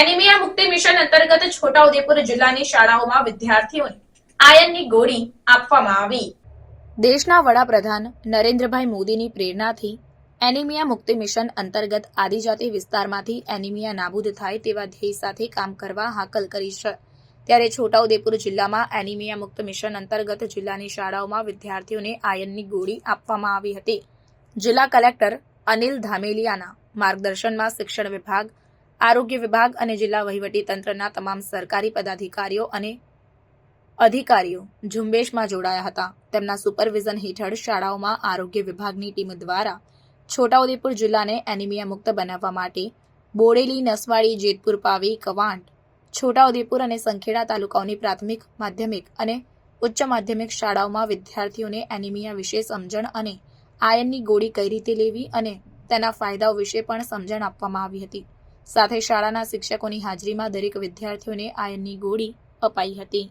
Anaemia મુક્તિ mission અંતર્ગત છોટાઉદેપુર જિલ્લાની શાળાઓમાં વિદ્યાર્થીઓને આયનની ગોળી આપવામાં આવી. દેશના વડાપ્રધાન નરેન્દ્રભાઈ મોદીની પ્રેરણાથી એનિમિયા મુક્તિ મિશન અંતર્ગત આદિજાતિ વિસ્તારમાંથી એનિમિયા નાબૂદ થાય તેવા ધ્યેય સાથે કામ કરવા હાકલ કરી છે. ત્યારે છોટાઉદેપુર જિલ્લામાં એનિમિયા મુક્ત મિશન અંતર્ગત જિલ્લાની શાળાઓમાં વિદ્યાર્થીઓને આયનની ગોળી આપવામાં આવી હતી. જિલ્લા કલેક્ટર અનિલ ધામેલિયાના માર્ગદર્શનમાં શિક્ષણ વિભાગ આરોગ્ય વિભાગ અને જિલ્લા વહીવટી તંત્રના તમામ સરકારી પદાધિકારીઓ અને અધિકારીઓ ઝુંબેશમાં જોડાયા હતા. તેમના સુપરવિઝન હેઠળ શાળાઓમાં આરોગ્ય વિભાગની ટીમ દ્વારા છોટાઉદેપુર જિલ્લાને એનિમિયા મુક્ત બનાવવા માટે બોડેલી, નસવાડી, જેતપુર, પાવી, કવાંટ, છોટાઉદેપુર અને સંખેડા તાલુકાઓની પ્રાથમિક, માધ્યમિક અને ઉચ્ચ માધ્યમિક શાળાઓમાં વિદ્યાર્થીઓને એનિમિયા વિશે સમજણ અને આયનની ગોળી કઈ રીતે લેવી અને તેના ફાયદાઓ વિશે પણ સમજણ આપવામાં આવી હતી. સાથે શાળાના શિક્ષકોની હાજરીમાં દરેક વિદ્યાર્થીઓને આયનની ગોળી અપાઈ હતી.